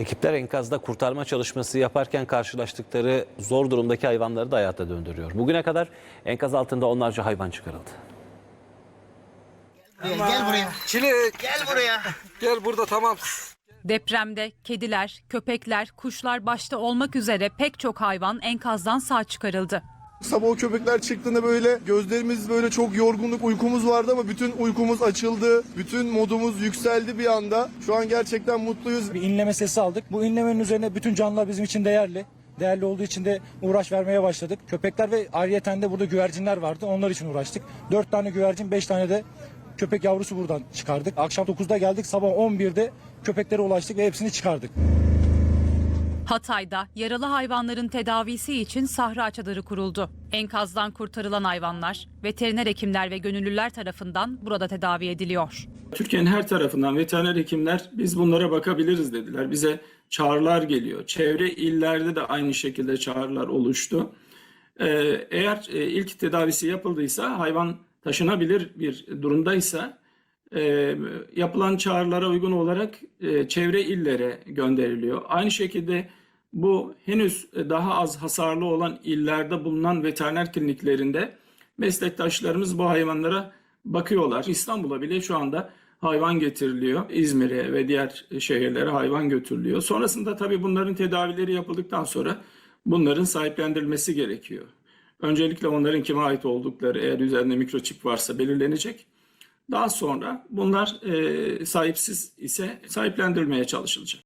Ekipler enkazda kurtarma çalışması yaparken karşılaştıkları zor durumdaki hayvanları da hayata döndürüyor. Bugüne kadar enkaz altında onlarca hayvan çıkarıldı. Gel, gel buraya. Çilek Gel buraya. gel burada tamam. Depremde kediler, köpekler, kuşlar başta olmak üzere pek çok hayvan enkazdan sağ çıkarıldı. Sabah o köpekler çıktığında böyle gözlerimiz böyle çok yorgunluk uykumuz vardı ama bütün uykumuz açıldı. Bütün modumuz yükseldi bir anda. Şu an gerçekten mutluyuz. Bir inleme sesi aldık. Bu inlemenin üzerine bütün canlılar bizim için değerli. Değerli olduğu için de uğraş vermeye başladık. Köpekler ve ayrıyeten de burada güvercinler vardı. Onlar için uğraştık. 4 tane güvercin, 5 tane de köpek yavrusu buradan çıkardık. Akşam 9'da geldik. Sabah 11'de köpeklere ulaştık ve hepsini çıkardık. Hatay'da yaralı hayvanların tedavisi için sahra çadırı kuruldu. Enkazdan kurtarılan hayvanlar veteriner hekimler ve gönüllüler tarafından burada tedavi ediliyor. Türkiye'nin her tarafından veteriner hekimler biz bunlara bakabiliriz dediler. Bize çağrılar geliyor. Çevre illerde de aynı şekilde çağrılar oluştu. Ee, eğer e, ilk tedavisi yapıldıysa hayvan taşınabilir bir durumdaysa e, yapılan çağrılara uygun olarak e, çevre illere gönderiliyor. Aynı şekilde bu henüz daha az hasarlı olan illerde bulunan veteriner kliniklerinde meslektaşlarımız bu hayvanlara bakıyorlar. İstanbul'a bile şu anda hayvan getiriliyor. İzmir'e ve diğer şehirlere hayvan götürülüyor. Sonrasında tabii bunların tedavileri yapıldıktan sonra bunların sahiplendirilmesi gerekiyor. Öncelikle onların kime ait oldukları eğer üzerinde mikroçip varsa belirlenecek. Daha sonra bunlar e, sahipsiz ise sahiplendirilmeye çalışılacak.